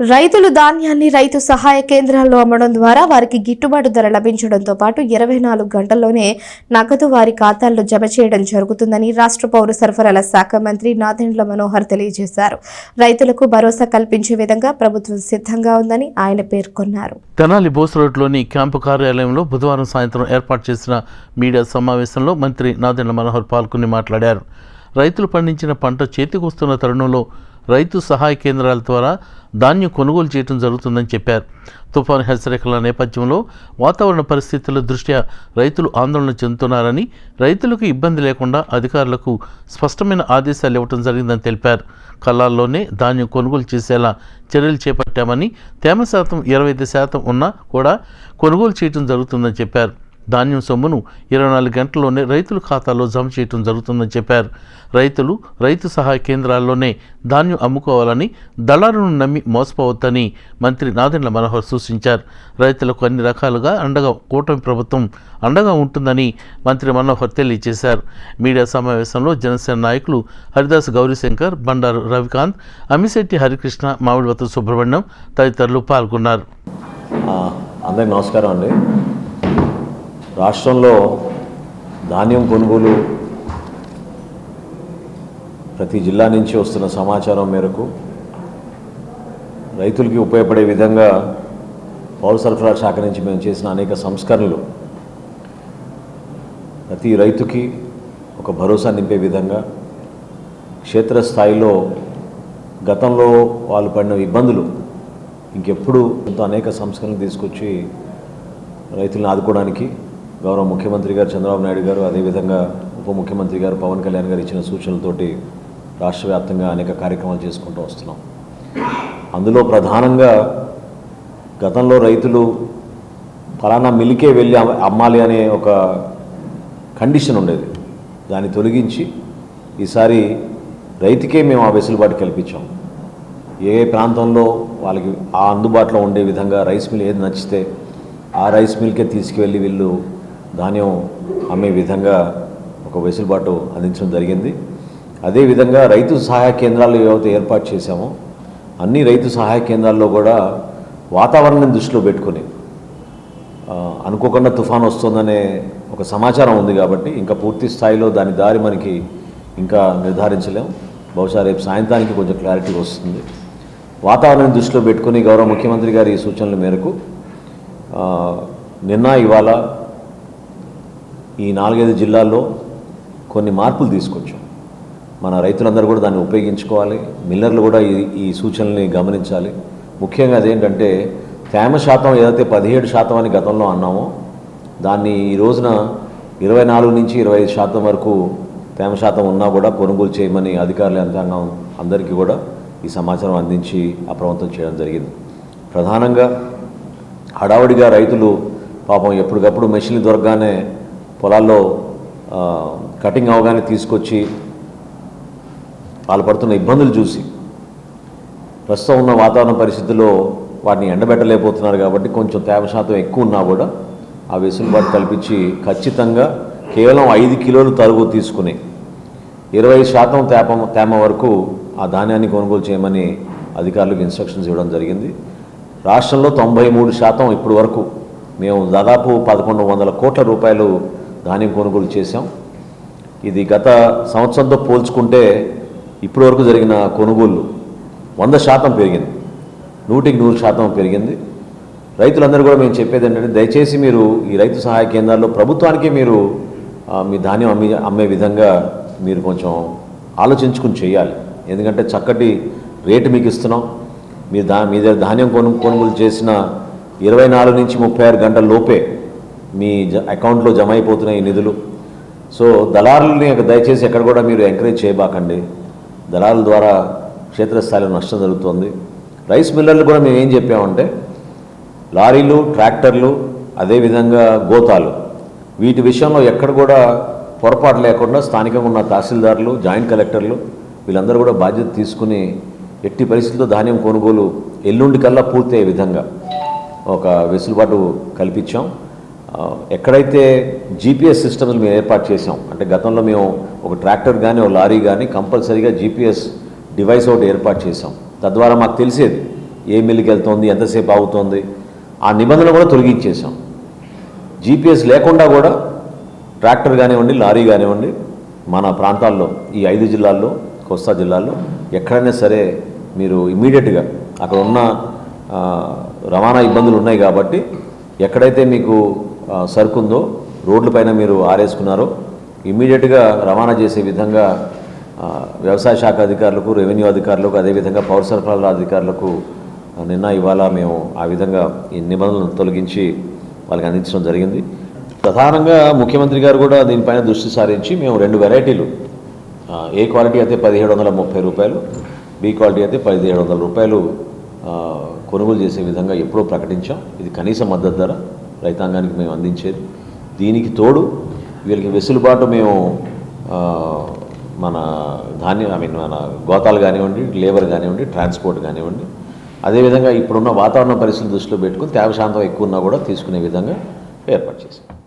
రైతులు ధాన్యాన్ని రైతు సహాయ కేంద్రాల్లో అమ్మడం ద్వారా వారికి గిట్టుబాటు ధర లభించడంతో పాటు ఇరవై నాలుగు గంటల్లోనే నగదు వారి ఖాతాల్లో జమ చేయడం జరుగుతుందని రాష్ట్ర పౌర సరఫరాల శాఖ మంత్రి నాదెండ్ల మనోహర్ తెలియజేశారు. రైతులకు భరోసా కల్పించే విధంగా ప్రభుత్వం సిద్ధంగా ఉందని ఆయన పేర్కొన్నారు. తెనాలి బోస్ రోడ్లోని క్యాంపు కార్యాలయంలో బుధవారం సాయంత్రం ఏర్పాటు చేసిన మీడియా సమావేశంలో మంత్రి నాదెండ్ల మనోహర్ పాల్గొని మాట్లాడారు. రైతులు పండించిన పంట చేతికొస్తున్న తరుణంలో రైతు సహాయ కేంద్రాల ద్వారా ధాన్యం కొనుగోలు చేయడం జరుగుతుందని చెప్పారు. తుఫాను హెచ్చరికల నేపథ్యంలో వాతావరణ పరిస్థితుల దృష్ట్యా రైతులు ఆందోళన చెందుతున్నారని రైతులకు ఇబ్బంది లేకుండా అధికారులకు స్పష్టమైన ఆదేశాలు ఇవ్వడం జరిగిందని తెలిపారు. కళ్ళాల్లోనే ధాన్యం కొనుగోలు చేసేలా చర్యలు చేపట్టామని తేమ శాతం ఇరవై ఐదు శాతం ఉన్నా కూడా కొనుగోలు చేయడం జరుగుతుందని చెప్పారు. ధాన్యం సొమ్మును ఇరవై నాలుగు గంటల్లోనే రైతుల ఖాతాలో జమ చేయడం జరుగుతుందని చెప్పారు. రైతులు రైతు సహాయ కేంద్రాల్లోనే ధాన్యం అమ్ముకోవాలని దళారును నమ్మి మోసపోవద్దని మంత్రి నాదెండ్ల మనోహర్ సూచించారు. రైతులకు అన్ని రకాలుగా అండగా కూటమి ప్రభుత్వం అండగా ఉంటుందని మంత్రి మనోహర్ తెలియజేశారు. మీడియా సమావేశంలో జనసేన నాయకులు హరిదాస్ గౌరీశంకర్ బండారు రవికాంత్ అమిశెట్టి హరికృష్ణ మామిడివత సుబ్రహ్మణ్యం తదితరులు పాల్గొన్నారు. అందరికి నమస్కారం అండి. రాష్ట్రంలో ధాన్యం కొనుగోలు ప్రతి జిల్లా నుంచి వస్తున్న సమాచారం మేరకు రైతులకి ఉపయోగపడే విధంగా పౌర సరఫరా శాఖ నుంచి మేము చేసిన అనేక సంస్కరణలు ప్రతి రైతుకి ఒక భరోసా నింపే విధంగా క్షేత్రస్థాయిలో గతంలో వాళ్ళు పడిన ఇబ్బందులు ఇంకెప్పుడు అనేక సంస్కరణలు తీసుకొచ్చి రైతులను ఆదుకోవడానికి గౌరవ ముఖ్యమంత్రి గారు చంద్రబాబు నాయుడు గారు అదేవిధంగా ఉప ముఖ్యమంత్రి గారు పవన్ కళ్యాణ్ గారు ఇచ్చిన సూచనలతోటి రాష్ట్ర వ్యాప్తంగా అనేక కార్యక్రమాలు చేసుకుంటూ వస్తున్నాం. అందులో ప్రధానంగా గతంలో రైతులు ఫలానా మిల్కే వెళ్ళి అమ్మాలి అనే ఒక కండిషన్ ఉండేది. దాన్ని తొలగించి ఈసారి రైతుకే మేము ఆ వెసులుబాటు కల్పించాం. ఏ ప్రాంతంలో వాళ్ళకి ఆ అందుబాటులో ఉండే విధంగా రైస్ మిల్ ఏది నచ్చితే ఆ రైస్ మిల్కే తీసుకువెళ్ళి వీళ్ళు ధాన్యం అమ్మే విధంగా ఒక వెసులుబాటు అందించడం జరిగింది. అదేవిధంగా రైతు సహాయ కేంద్రాలు ఏవైతే ఏర్పాటు చేశామో అన్ని రైతు సహాయ కేంద్రాల్లో కూడా వాతావరణం దృష్టిలో పెట్టుకుని అనుకోకుండా తుఫాన్ వస్తుందనే ఒక సమాచారం ఉంది కాబట్టి ఇంకా పూర్తి స్థాయిలో దాని దారి మనకి ఇంకా నిర్ధారించలేము బహుశా రేపు సాయంత్రానికి కొంచెం క్లారిటీ వస్తుంది. వాతావరణం దృష్టిలో పెట్టుకుని గౌరవ ముఖ్యమంత్రి గారి సూచనల మేరకు నిన్న ఇవాళ ఈ నాలుగైదు జిల్లాల్లో కొన్ని మార్పులు తీసుకొచ్చాం. మన రైతులందరూ కూడా దాన్ని ఉపయోగించుకోవాలి. మిల్లర్లు కూడా ఈ ఈ సూచనల్ని గమనించాలి. ముఖ్యంగా అదేంటంటే తేమ శాతం ఏదైతే పదిహేడు శాతం అని గతంలో అన్నామో దాన్ని ఈ రోజున ఇరవై నాలుగు నుంచి ఇరవై ఐదు శాతం వరకు తేమ శాతం ఉన్నా కూడా కొనుగోలు చేయమని అధికారుల యంత్రాంగం అందరికీ కూడా ఈ సమాచారం అందించి అప్రమత్తం చేయడం జరిగింది. ప్రధానంగా హడావుడిగా రైతులు పాపం ఎప్పటికప్పుడు మెషిన్లు దొరకగానే పొలాల్లో కటింగ్ అవగానే తీసుకొచ్చి వాళ్ళు పడుతున్న ఇబ్బందులు చూసి ప్రస్తుతం ఉన్న వాతావరణ పరిస్థితుల్లో వాటిని ఎండబెట్టలేకపోతున్నారు కాబట్టి కొంచెం తేమ శాతం ఎక్కువ ఉన్నా కూడా ఆ వెసులుబాటు కల్పించి ఖచ్చితంగా కేవలం ఐదు కిలోలు తరుగు తీసుకుని ఇరవై శాతం తేప తేమ వరకు ఆ ధాన్యాన్ని కొనుగోలు చేయమని అధికారులకు ఇన్స్ట్రక్షన్స్ ఇవ్వడం జరిగింది. రాష్ట్రంలో తొంభై మూడు శాతం ఇప్పటి వరకు మేము దాదాపు పదకొండు వందల కోట్ల రూపాయలు ధాన్యం కొనుగోలు చేశాం. ఇది గత సంవత్సరంతో పోల్చుకుంటే ఇప్పటివరకు జరిగిన కొనుగోళ్ళు వంద శాతం పెరిగింది. నూటికి నూరు శాతం పెరిగింది. రైతులందరూ కూడా మేము చెప్పేది ఏంటంటే దయచేసి మీరు ఈ రైతు సహాయ కేంద్రాల్లో ప్రభుత్వానికి మీరు మీ ధాన్యం అమ్మి అమ్మే విధంగా మీరు కొంచెం ఆలోచించుకుని చేయాలి. ఎందుకంటే చక్కటి రేటు మీకు ఇస్తున్నాం. మీరు దా మీ దగ్గర ధాన్యం కొను కొనుగోలు చేసిన ఇరవై నాలుగు నుంచి ముప్పై ఆరు గంటల లోపే మీ జ అకౌంట్లో జమ అయిపోతున్నాయి నిధులు. సో దళారులని దయచేసి ఎక్కడ కూడా మీరు ఎంకరేజ్ చేయబాకండి. దళారుల ద్వారా క్షేత్రస్థాయిలో నష్టం జరుగుతుంది. రైస్ మిల్లర్లు కూడా మేము ఏం చెప్పామంటే లారీలు ట్రాక్టర్లు అదేవిధంగా గోతాలు వీటి విషయంలో ఎక్కడ కూడా పొరపాటు లేకుండా స్థానికంగా ఉన్న తహసీల్దారులు జాయింట్ కలెక్టర్లు వీళ్ళందరూ కూడా బాధ్యత తీసుకుని ఎట్టి పరిస్థితుల్లో ధాన్యం కొనుగోలు ఎల్లుండి కల్లా పూర్తయ్యే విధంగా ఒక వెసులుబాటు కల్పించాం. ఎక్కడైతే జీపీఎస్ సిస్టమ్స్ మేము ఏర్పాటు చేసాం అంటే గతంలో మేము ఒక ట్రాక్టర్ కానీ ఒక లారీ కానీ కంపల్సరీగా జీపీఎస్ డివైస్ ఒకటి ఏర్పాటు చేసాం తద్వారా మాకు తెలిసేది ఏ మిల్లుకి వెళ్తుంది ఎంతసేపు ఆగుతుంది ఆ నిబంధన కూడా తొలగించేసాం జీపీఎస్ లేకుండా కూడా ట్రాక్టర్ కానివ్వండి లారీ కానివ్వండి మన ప్రాంతాల్లో ఈ ఐదు జిల్లాల్లో కోస్తా జిల్లాల్లో ఎక్కడైనా సరే మీరు ఇమీడియట్గా అక్కడ ఉన్న రవాణా ఇబ్బందులు ఉన్నాయి కాబట్టి ఎక్కడైతే మీకు సరుకు ఉందో రోడ్లపైన మీరు ఆరేసుకున్నారో ఇమీడియట్గా రవాణా చేసే విధంగా వ్యవసాయ శాఖ అధికారులకు రెవెన్యూ అధికారులకు అదేవిధంగా పౌర సరఫరాల అధికారులకు నిన్న ఇవాళ మేము ఆ విధంగా ఈ నిబంధనలను తొలగించి వాళ్ళకి అందించడం జరిగింది. ప్రధానంగా ముఖ్యమంత్రి గారు కూడా దీనిపైన దృష్టి సారించి మేము రెండు వెరైటీలు ఏ క్వాలిటీ అయితే పదిహేడు వందల ముప్పై రూపాయలు బి క్వాలిటీ అయితే పదిహేడు వందల రూపాయలు కొనుగోలు చేసే విధంగా ఎప్పుడూ ప్రకటించాం. ఇది కనీస మద్దతు ధర. రైతాంగానికి మేము అందించేది. దీనికి తోడు వీళ్ళకి వెసులుబాటు మేము మన ధాన్యం ఐ మీన్ మన గోతాలు కానివ్వండి లేబర్ కానివ్వండి ట్రాన్స్పోర్ట్ కానివ్వండి అదేవిధంగా ఇప్పుడున్న వాతావరణ పరిస్థితులు దృష్టిలో పెట్టుకుని తేవ శాంతం ఎక్కువ ఉన్నా కూడా తీసుకునే విధంగా ఏర్పాటు చేశాం